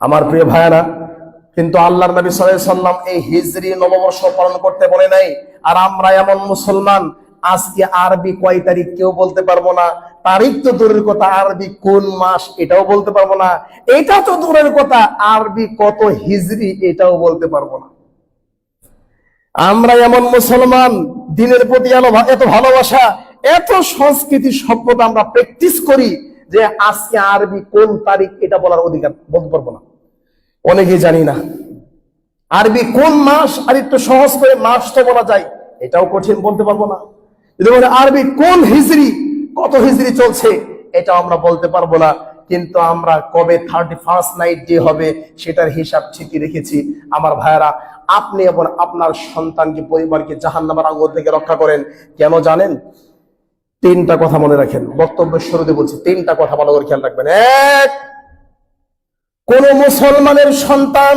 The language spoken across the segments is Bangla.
আমার প্রিয় ভাইয়ারা, কিন্তু আল্লাহর নবী সাল্লাম এই হিজরি নববর্ষ পালন করতে বলে নাই। আর আমরা এমন মুসলমান, আজকে আরবি কয় তারিখ কেউ বলতে পারব না। তারিখ তো দূরের কথা, আরবি কোন মাস এটাও বলতে পারব না। এটা তো দূরের কথা, আরবি কত হিজরি এটাও বলতে পারব না। আমরা এমন মুসলমান, দিনের প্রতি এত ভালোবাসা, এত সংস্কৃতি সভ্যতা আমরা প্র্যাকটিস করি যে আজকে আরবি কোন তারিখ এটা বলার অধিকার বলতে পারব না। অনেকে জানি না। আরবি কোন মাস, আর একটু সহজ করে মাসটা বলা যায়, এটাও কঠিন, বলতে পারব না। যদি বলে আরবি কোন হিজরি, কত হিজরি চলছে এটা আমরা বলতে পারব না। কিন্তু আমরা কবে থার্টি ফার্স্ট নাইট ডে হবে, সেটার হিসাব ঠিকই রেখেছি। আমার ভাইয়েরা, আপনি এবং আপনার সন্তানকে পরিবারকে জাহান নামার আঙ্গুল থেকে রক্ষা করেন? কেন জানেন? তিনটা কথা মনে রাখেন। বক্তব্যের শুরুতে বলছি, তিনটা কথা ভালো করে খেয়াল রাখবেন। এক কোন মুসলমানের সন্তান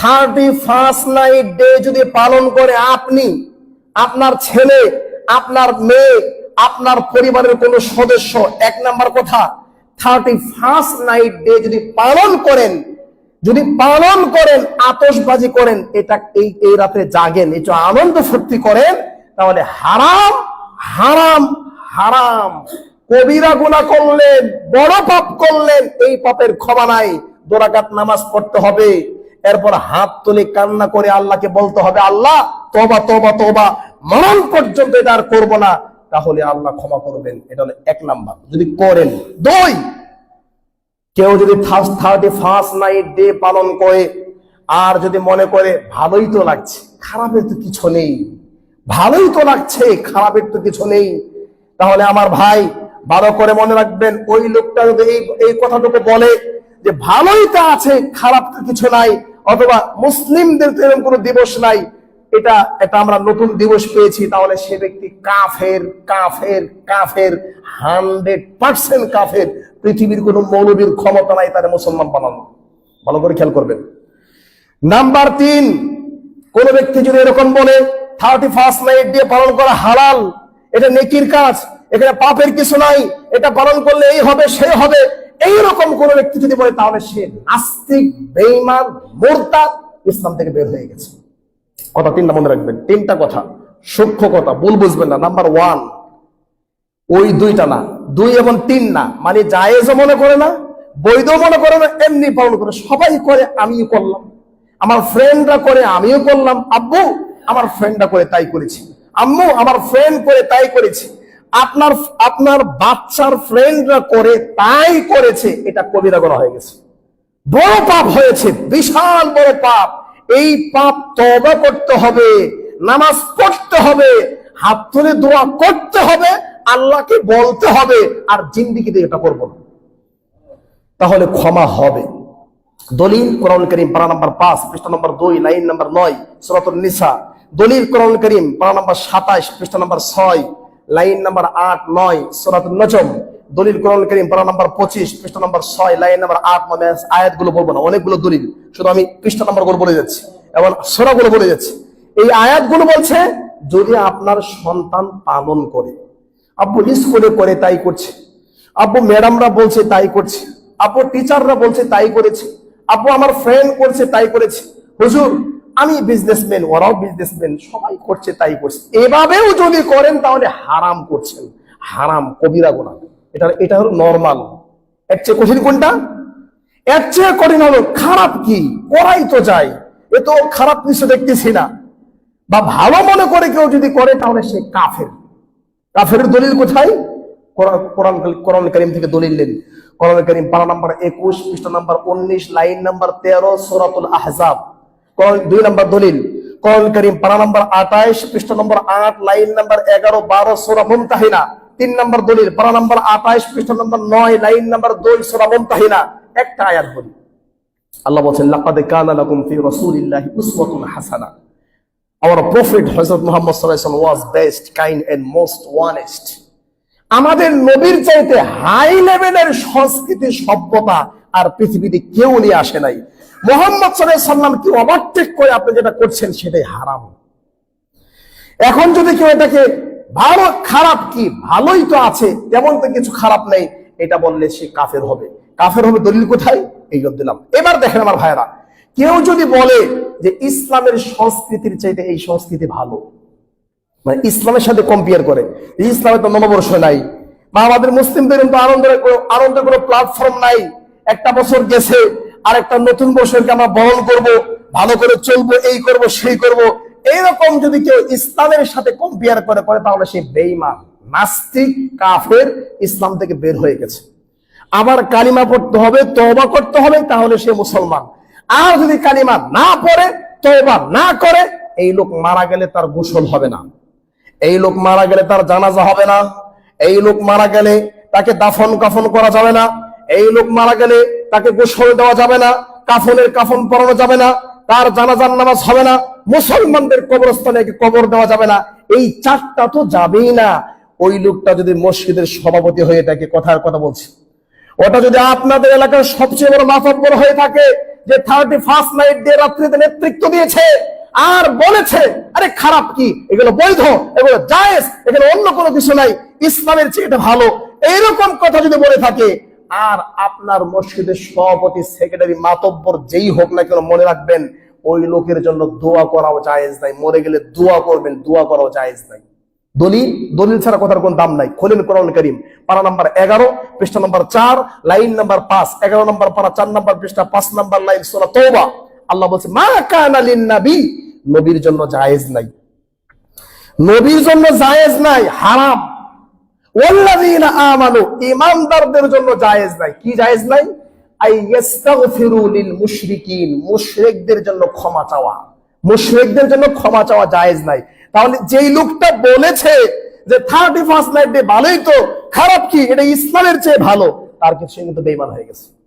থার্টি ফার্স্ট নাইট ডে যদি পালন করে আপনি, আপনার ছেলে, আপনার মেয়ে, আপনার পরিবারের কোন সদস্য, এক নাম্বার কথা থার্টি ফার্স্ট নাইট ডে যদি পালন করেন, যদি পালন করেন, আতশবাজি করেন, এটা এই এই রাতে জাগেন একটু আনন্দ ফুর্তি করেন, তাহলে হারাম হারাম হারাম। কবিরা গুণা করলেন, বড় পাপ করলেন, এই পাপের ক্ষমা নাই। দোরাকাত নামাজ পড়তে হবে। এরপর হাত তুলে কান্না করে আল্লাহকে বলতে হবে, আল্লাহ তোবা তোবা তোবা মরণ পর্যন্ত এটা আর করব না। তাহলে আল্লাহ ক্ষমা করবেন। এটা হলো এক নাম্বার। যদি করেন, দুই, কেউ যদি থার্টি ফার্স্ট নাইট ডে পালন করে, আর যদি মনে করে, ভালোই তো লাগছে। খারাপের তো কিছু নেই। ভালোই তো লাগছে, খারাপের তো কিছু নেই। তাহলে আমার ভাই, ভালো করে মনে রাখবেন, ওই লোকটা যদি এই এই কথাটুকু বলে যে ভালোই তো আছে, খারাপ তো কিছু নাই, অথবা মুসলিমদের তো এরকম কোনো দিবস নাই, এটা এটা আমরা নতুন দিবস পেয়েছি, তাহলে সে ব্যক্তি কাফের কাফের কাফের হান্ড্রেড পার্সেন্ট কাফের। পৃথিবীর কোন মৌলবীর ক্ষমতা নাই তারা মুসলমান বানানো ভালো করে খেয়াল করবেন। নাম্বার তিন, কোন ব্যক্তি যদি এরকম বলে থার্টি ফার্স্ট নাইট দিয়ে পালন করা হালাল, এটা নেকির কাজ, এখানে পাপের কিছু নাই, এটা পালন করলে এই হবে সে হবে এইরকম কোন ব্যক্তি যদি বলে, তাহলে সে নাস্তিক বেইমান মোর্তা ইসলাম থেকে বের হয়ে গেছে। কথা তিনটা মনে রাখবেন। তিনটা কথা। সূক্ষ্ম কথা, ভুল বুঝবেন না। নাম্বার ওয়ান ওই দুইটা না। দুই এবং তিন না। মানে জায়েজও মনে করে না বৈধ মনে করে না, এমনি পালন করে। সবাই করে, আমিও করলাম। আমার ফ্রেন্ডরা করে, আমিও করলাম। আব্বু, আমার ফ্রেন্ডরা করে, তাই করেছি। আম্মু, আমার ফ্রেন্ড করে, তাই করেছি। আপনার আপনার বাচ্চার ফ্রেন্ডরা করে, তাই করেছে, এটা কবিরা করা হয়ে গেছে। বড় পাপ হয়েছে, বিশাল বড় পাপ। এই পাপ তবা করতে হবে, নামাজ পড়তে হবে, হাত তুলে দোয়া করতে হবে, আল্লাহকে বলতে হবে, আর জিন্দিগিতে এটা করব না। তাহলে ক্ষমা হবে। দলিল কোরআন করিম, পারা নাম্বার পাঁচ, পৃষ্ঠা নাম্বার দুই, লাইন নাম্বার নয় সুরাতুল নিসা। দলিল কোরআন করিম, পারা নাম্বার সাতাইশ, পৃষ্ঠা নাম্বার ছয় লাইন নাম্বার আট, নয় সুরাতুল নজম। দলিল কোরআন করিম পারা নাম্বার পঁচিশ, পৃষ্ঠা নাম্বার ছয়, লাইন নাম্বার আট মানে আয়াতগুলো বলব না, অনেকগুলো দলিল। শুধু আমি পৃষ্ঠা নাম্বারগুলো বলে যাচ্ছি এবং সোরাগুলো বলে যাচ্ছি এই আয়াতগুলো বলছে, যদি আপনার সন্তান পালন করে, আব্বু স্কুলে করে তাই করছে, আব্বু ম্যাডামরা বলছে তাই করছে, আব্বু টিচাররা বলছে তাই করেছে, আব্বু আমার ফ্রেন্ড করছে তাই করেছে। হুজুর আমি বিজনেসম্যান ওরাও বিজনেসম্যান সবাই করছে তাই করছে। এভাবেও যদি করেন, তাহলে হারাম করছেন। হারাম, কবিরা গোনা। এটা এটা হলো নর্মাল এর চেয়ে কঠিন কোনটা? এর চেয়ে কঠিন হলো খারাপ কি? করাই তো যায়। এ তো খারাপ কিছু দেখতেছি না। বা ভালো মনে করে কেউ যদি করে, তাহলে সে কাফের। কাফের দলিল কোথায়? কোরআন করিম থেকে দলিল নেন। কোরআন করিম পারা নাম্বার একুশ, পৃষ্ঠা নাম্বার উনিশ, লাইন নাম্বার তেরো, সুরাতুল আহজাব। দুই নাম্বার দলিল। কোরআন করিম পারা নাম্বার আঠাইশ পৃষ্ঠা নম্বর আট লাইন নাম্বার এগারো বারো সোরা মুমতাহিনা। তিন নাম্বার দলিল পারা নাম্বার আঠাইশ পৃষ্ঠা নাম্বার নয় লাইন নাম্বার দুই সোরা মুমতাহিনা। একটা আয়াত বলি। আল্লাহ বলছেন লাকাদ কানা লাকুম ফি রাসূলিল্লাহি উসওয়াতুন হাসানা। Hazrat Muhammad sallallahu alaihi wasallam was best, kind and most honest. আমাদের নবীর চাইতে হাই লেভেলের সংস্কৃতি সভ্যতা আর পৃথিবীতে কেউ নিয়ে আসে নাই। মোহাম্মদ সাল্লাহ সাল্লাম ওভারটেক করে আপনি যেটা করছেন সেটাই হারাম। এখন যদি কেউ এটাকে ভালো খারাপ কি, ভালোই তো আছে, তেমন তো কিছু খারাপ নেই, এটা বললে সে কাফের হবে। কাফের হবে দলিল কোথায়? এই দিলাম এবার দেখেন আমার ভাইরা কেউ যদি বলে যে ইসলামের সংস্কৃতির চাইতে এই সংস্কৃতি ভালো মানে ইসলামের সাথে কম্পেয়ার করে ইসলামে তো নববর্ষ নাই, বা আমাদের মুসলিমদের কিন্তু আনন্দের আনন্দের কোনো প্ল্যাটফর্ম নাই, একটা বছর গেছে আর একটা নতুন বছরকে আমরা বরণ করব, ভালো করে চলবো, এই করব, সেই করব। এইরকম যদি কেউ ইসলামের সাথে কম্পেয়ার করে করে, তাহলে সে বেইমান নাস্তিক, কাফের ইসলাম থেকে বের হয়ে গেছে। আবার কালিমা পড়তে হবে, তওবা করতে হবে, তাহলে সে মুসলমান। আর যদি কালিমা না পড়ে, তওবা না করে, এই লোক মারা গেলে তার গোসল হবে না। এই লোক মারা গেলে তার জানাজা হবে না। এই লোক মারা গেলে তাকে দাফন কাফন করা যাবে না। এই লোক মারা গেলে তাকে গোসল দেওয়া যাবে না, কাফনের কাফন পরানো যাবে না, তার জানাজার নামাজ হবে না, মুসলমানদের কবরস্থানে কবর দেওয়া যাবে না। এই চারটা তো যাবেই না। ওই লোকটা যদি মসজিদের সভাপতি হয়ে থাকে কথার কথা বলছে, ওটা যদি আপনাদের এলাকার সবচেয়ে বড় মাতব্বর হয়ে থাকে যে থার্টি ফার্স্ট নাইট দিয়ে রাত্রিতে নেতৃত্ব দিয়েছে আর বলেছে, আরে খারাপ কি? এগুলো বৈধ, এগুলো জায়েজ এগুলো অন্য কোনো কিছু নাই। ইসলামের চেয়ে এটা ভালো। এইরকম কথা যদি বলে থাকে আর আপনার মসজিদের সভাপতি, সেক্রেটারি, মাতব্বর যেই হোক না কেন মনে রাখবেন, ওই লোকের জন্য দোয়া করাও জায়েজ নাই। মরে গেলে দোয়া করবেন, দোয়া করাও জায়েজ নাই। দলিল দলিল ছাড়া কথার কোন দাম নাই। খোলেন কোরআন করিম। পারা নাম্বার এগারো, পৃষ্ঠা নাম্বার চার, লাইন নাম্বার পাঁচ, এগারো নাম্বার পারা, চার নাম্বার পৃষ্ঠা, পাঁচ নাম্বার লাইন সোলা তৌবা আল্লাহ বলছে, মা কানা লিন নাবি নবীর জন্য জায়েজ নাই। নবীর জন্য জায়েজ নাই, হারাম। ক্ষমা চাওয়া। মুশরিকদের জন্য ক্ষমা চাওয়া জায়েজ নাই। তাহলে যেই লোকটা বলেছে যে ডে ভালোই তো, খারাপ কি? এটা ইসলামের চেয়ে ভালো। তার কিছু কিন্তু বেইমান হয়ে গেছে।